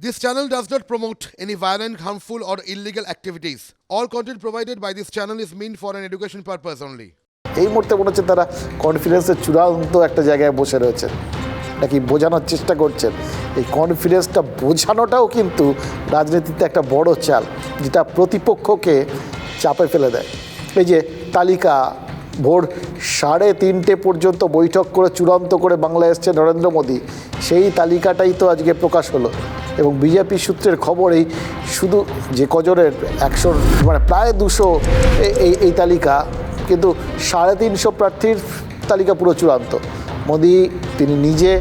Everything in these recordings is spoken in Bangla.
This channel does not promote any violent, harmful, or illegal activities. All content provided by this channel is meant for an education purpose only. এই মুহূর্তে মনে হচ্ছে তারা কনফিডেন্সের চূড়ান্ত একটা জায়গায় বসে রয়েছেন। নাকি বোঝানোর চেষ্টা করছেন। এই কনফিডেন্সটা বোঝানোটাও কিন্তু রাজনীতিতে একটা বড় চাল যেটা প্রতিপক্ষকে চাপে ফেলে দেয়। এই যে তালিকা ভোর সাড়ে তিনটে পর্যন্ত বৈঠক করে চূড়ান্ত করে বাংলায় এসছে নরেন্দ্র মোদী। সেই তালিকাটাই তো আজকে প্রকাশ হলো। এবং বিজেপি সূত্রের খবর এই শুধু যে কজনের একশো মানে প্রায় দুশো এই এই তালিকা, কিন্তু সাড়ে তিনশো প্রার্থীর তালিকা পুরো চূড়ান্ত। মোদি, তিনি নিজে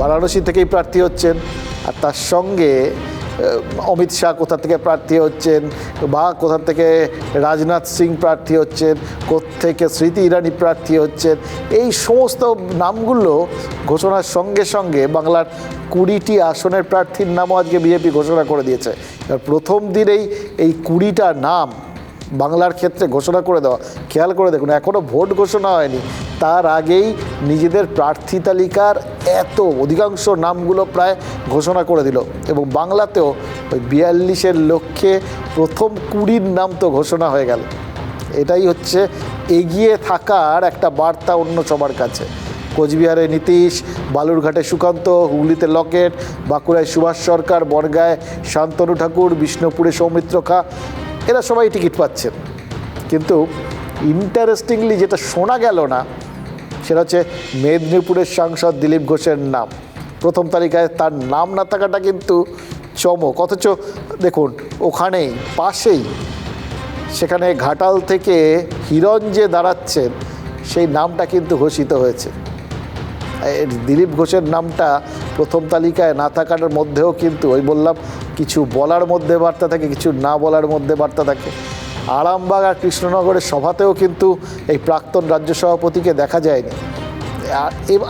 বারাণসী থেকেই প্রার্থী হচ্ছেন, আর তার সঙ্গে অমিত শাহ কোথা থেকে প্রার্থী হচ্ছেন বা কোথা থেকে রাজনাথ সিং প্রার্থী হচ্ছেন থেকে স্মৃতি ইরানি প্রার্থী হচ্ছেন, এই সমস্ত নামগুলো ঘোষণার সঙ্গে সঙ্গে বাংলার কুড়িটি আসনের প্রার্থীর নামও আজকে বিজেপি ঘোষণা করে দিয়েছে। এবার প্রথম দিনেই এই কুড়িটা নাম বাংলার ক্ষেত্রে ঘোষণা করে দেওয়া। খেয়াল করে দেখুন এখনও ভোট ঘোষণা হয়নি। তার আগেই নিজেদের প্রার্থী তালিকার এত অধিকাংশ নামগুলো প্রায় ঘোষণা করে দিল। এবং বাংলাতেও ওই বিয়াল্লিশের লক্ষ্যে প্রথম কুড়ির নাম তো ঘোষণা হয়ে গেল। এটাই হচ্ছে এগিয়ে থাকার একটা বার্তা অন্য সবার কাছে। কোচবিহারে নীতিশ, বালুরঘাটে সুকান্ত, হুগলিতে লকেট, বাঁকুড়ায় সুভাষ সরকার বনগায় শান্তনু ঠাকুর, বিষ্ণুপুরে সৌমিত্র খা, এরা সবাই টিকিট পাচ্ছেন কিন্তু ইন্টারেস্টিংলি যেটা শোনা গেল না সেটা হচ্ছে মেদিনীপুরের সাংসদ দিলীপ ঘোষের নাম। প্রথম তালিকায় তার নাম না থাকাটা কিন্তু চমক। অথচ দেখুন, ওখানেই, পাশেই, সেখানে ঘাটাল থেকে হিরণ যে দাঁড়াচ্ছেন, সেই নামটা কিন্তু ঘোষিত হয়েছে। দিলীপ ঘোষের নামটা প্রথম তালিকায় না থাকার মধ্যেও কিন্তু, ওই বললাম, কিছু বলার মধ্যে বার্তা থাকে, কিছু না বলার মধ্যে বার্তা থাকে। আরামবাগ আর কৃষ্ণনগরের সভাতেও কিন্তু এই প্রাক্তন রাজ্য সভাপতিকে দেখা যায়নি।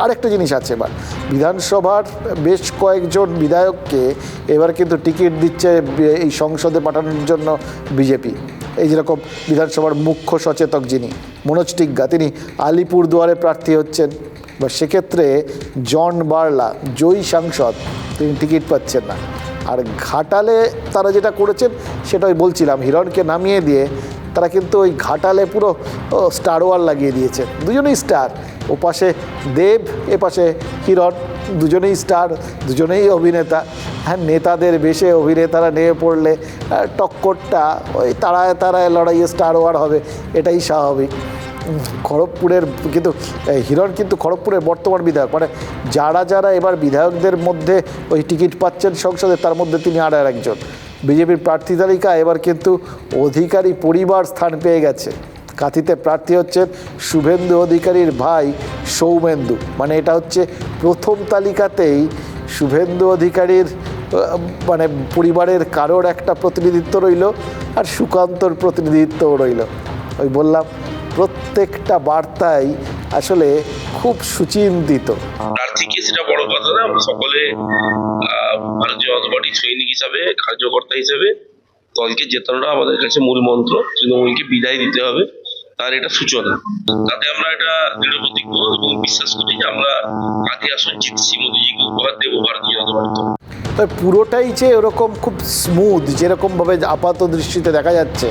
আরেকটা জিনিস আছে এবার। বিধানসভার বেশ কয়েকজন বিধায়ককে এবার কিন্তু টিকিট দিচ্ছে এই সংসদে পাঠানোর জন্য বিজেপি। এই যেরকম বিধানসভার মুখ্য সচেতক যিনি, মনোজ টিগ্গা, তিনি আলিপুর দুয়ারে প্রার্থী হচ্ছেন। বা সেক্ষেত্রে জন বার্লা, জয়ী সাংসদ, তিনি টিকিট পাচ্ছেন না। আর ঘাটালে তারা যেটা করেছেন সেটাই বলছিলাম। হিরণকে নামিয়ে দিয়ে তারা কিন্তু ওই ঘাটালে পুরো স্টার ওয়ার লাগিয়ে দিয়েছে। দুজনেই স্টার। ও পাশে দেব, এ পাশে হিরণ। দুজনেই স্টার, দুজনেই অভিনেতা। হ্যাঁ নেতাদের বেশে অভিনেতারা নেমে পড়লে টক্করটা, ওই তারায় তারায় লড়াইয়ে স্টার ওয়ার হবে, এটাই স্বাভাবিক। খড়গপুরের কিন্তু হিরণ কিন্তু খড়গপুরের বর্তমান বিধায়ক। মানে যারা যারা এবার বিধায়কদের মধ্যে ওই টিকিট পাচ্ছেন সংসদে, তার মধ্যে তিনি আর একজন। বিজেপির প্রার্থী তালিকা, এবার কিন্তু অধিকারী পরিবার স্থান পেয়ে গেছে। কাঁথিতে প্রার্থী হচ্ছেন শুভেন্দু অধিকারীর ভাই সৌমেন্দু। মানে এটা হচ্ছে প্রথম তালিকাতেই শুভেন্দু অধিকারীর মানে পরিবারের কারোর একটা প্রতিনিধিত্ব রইল আর সুকান্তর প্রতিনিধিত্বও রইল। ওই বললাম, প্রত্যেকটা বার্তাই আসলে খুব সুচিন্তিত। সেটা বড় কথা না। আমরা সকলে ভারতীয় জনতা পার্টির সৈনিক হিসাবে, কার্যকর্তা হিসেবে দলকে জেতানোটা আমাদের কাছে মূল মন্ত্র। তৃণমূলকে বিদায় দিতে হবে, তার এটা সূচনা। তাতে আমরা এটা দৃঢ় প্রতিজ্ঞ এবং বিশ্বাস করি যে আমরা আগে আসন। জিতছি মোদীজিকে, উপহার দেবো ভারতীয় জনতা পার্টি তবে পুরোটাই যে ওরকম খুব স্মুথ যেরকমভাবে আপাত দৃষ্টিতে দেখা যাচ্ছে,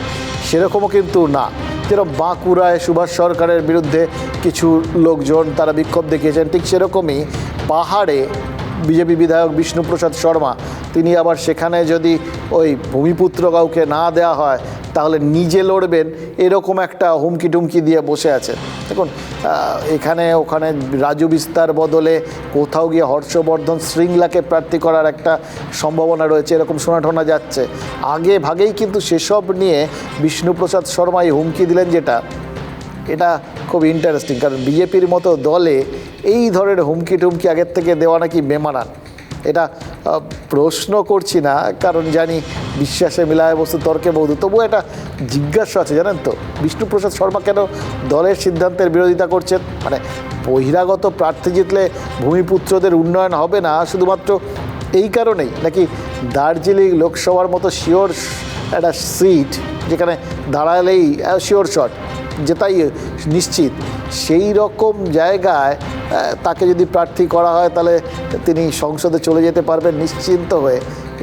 সেরকমও কিন্তু না। যেরকম বাঁকুড়ায় সুভাষ সরকারের বিরুদ্ধে কিছু লোকজন তারা বিক্ষোভ দেখিয়েছেন, ঠিক সেরকমই পাহাড়ে বিজেপি বিধায়ক বিষ্ণুপ্রসাদ শর্মা, তিনি আবার সেখানে যদি ওই ভূমিপুত্র কাউকে না দেওয়া হয়, তাহলে নিজে লড়বেন, এরকম একটা হুমকি টুমকি দিয়ে বসে আছেন। দেখুন এখানে, ওখানে রাজু বিস্তার বদলে কোথাও গিয়ে হর্ষবর্ধন শৃঙ্গলাকে প্রার্থী করার একটা সম্ভাবনা রয়েছে, এরকম শোনা টোনা যাচ্ছে। আগে ভাগেই কিন্তু সেসব নিয়ে বিষ্ণুপ্রসাদ শর্মা এই হুমকি দিলেন যেটা, এটা খুব ইন্টারেস্টিং কারণ বিজেপির মতো দলে এই ধরনের হুমকি টুমকি আগের থেকে দেওয়া নাকি বেমানান এটা প্রশ্ন করছি না, কারণ জানি বিশ্বাসে মিলায় বস্তু তর্কে বৌদ্ধ তবুও একটা জিজ্ঞাসা আছে, জানেন তো? বিষ্ণুপ্রসাদ শর্মা কেন দলের সিদ্ধান্তের বিরোধিতা করছেন? মানে বহিরাগত প্রার্থী জিতলে ভূমিপুত্রদের উন্নয়ন হবে না, শুধুমাত্র এই কারণেই? নাকি দার্জিলিং লোকসভার মতো শিওর একটা সিট যেখানে দাঁড়ালেই শিওর শট জেতাই নিশ্চিত। সেই রকম জায়গায় তাকে যদি প্রার্থী করা হয়, তাহলে তিনি সংসদে চলে যেতে পারবেন নিশ্চিন্ত হয়ে।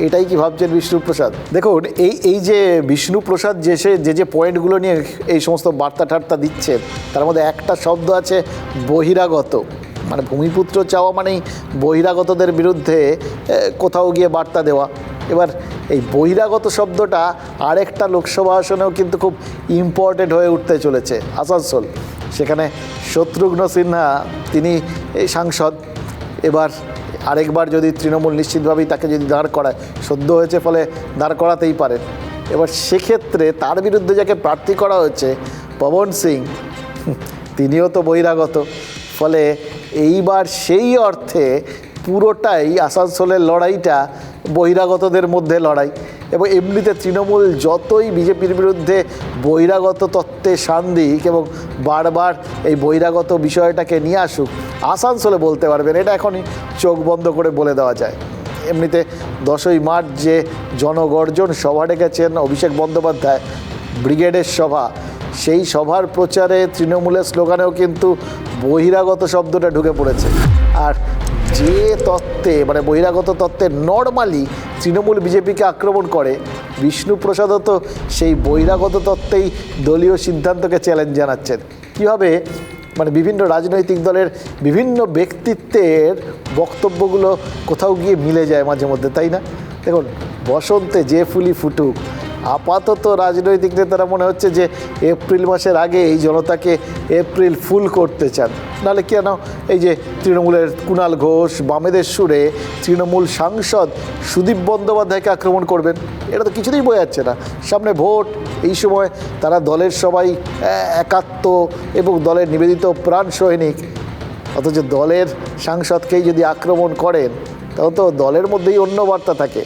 এটাই কি ভাবছেন বিষ্ণুপ্রসাদ? দেখুন, এই এই যে বিষ্ণুপ্রসাদ যে সে, যে যে পয়েন্টগুলো নিয়ে এই সমস্ত বার্তা ঠার্তা দিচ্ছেন, তার মধ্যে একটা শব্দ আছে, বহিরাগত। মানে ভূমিপুত্র চাওয়া মানেই বহিরাগতদের বিরুদ্ধে কোথাও গিয়ে বার্তা দেওয়া। এবার এই বহিরাগত শব্দটা আরেকটা লোকসভা আসনেও কিন্তু খুব ইম্পর্টেন্ট হয়ে উঠতে চলেছে। আসানসোল, সেখানে শত্রুঘ্ন সিনহা, তিনি সাংসদ। এবার আরেকবার যদি তৃণমূল নিশ্চিতভাবেই তাকে যদি দাঁড় করায়, সদ্য হয়েছে ফলে দাঁড় করাতেই পারেন। এবার সেক্ষেত্রে তার বিরুদ্ধে যাকে প্রার্থী করা হয়েছে, পবন সিং, তিনিও তো বহিরাগত। ফলে এইবার সেই অর্থে পুরোটাই আসানসোলের লড়াইটা বহিরাগতদের মধ্যে লড়াই। এবং এমনিতে তৃণমূল যতই বিজেপির বিরুদ্ধে বহিরাগত তত্ত্বে শান দিক এবং বারবার এই বহিরাগত বিষয়টাকে নিয়ে আসুক, আসানসোলে বলতে পারবেন। এটা এখনই চোখ বন্ধ করে বলে দেওয়া যায়। এমনিতে দশই মার্চ যে জনগর্জন সভা ডেকেছেন অভিষেক বন্দ্যোপাধ্যায়, ব্রিগেডের সভা, সেই সভার প্রচারে তৃণমূলের স্লোগানেও কিন্তু বহিরাগত শব্দটা ঢুকে পড়েছে। আর যে তত্ত্বে মানে বহিরাগত তত্ত্বে নর্মালি তৃণমূল বিজেপিকে আক্রমণ করে, বিষ্ণুপ্রসাদও তো সেই বহিরাগত তত্ত্বেই দলীয় সিদ্ধান্তকে চ্যালেঞ্জ জানাচ্ছেন। কীভাবে? মানে বিভিন্ন রাজনৈতিক দলের বিভিন্ন ব্যক্তিত্বের বক্তব্যগুলো কোথাও গিয়ে মিলে যায় মাঝে মধ্যে, তাই না? দেখুন, বসন্তে যে ফুলি ফুটুক আপাতত রাজনৈতিক নেতারা মনে হচ্ছে যে এপ্রিল মাসের আগে এই জনতাকে এপ্রিল ফুল করতে চান। নাহলে কেন? এই যে তৃণমূলের কুণাল ঘোষ, বামেদের সুরে তৃণমূল সাংসদ সুদীপ বন্দ্যোপাধ্যায়কে আক্রমণ করবেন, এটা তো কিছুতেই বোঝা যাচ্ছে না। সামনে ভোট, এই সময় তারা দলের সবাই একাত্ম এবং দলের নিবেদিত প্রাণ সৈনিক। অথচ দলের সাংসদকেই যদি আক্রমণ করেন তখন তো দলের মধ্যেই অন্য বার্তা থাকে।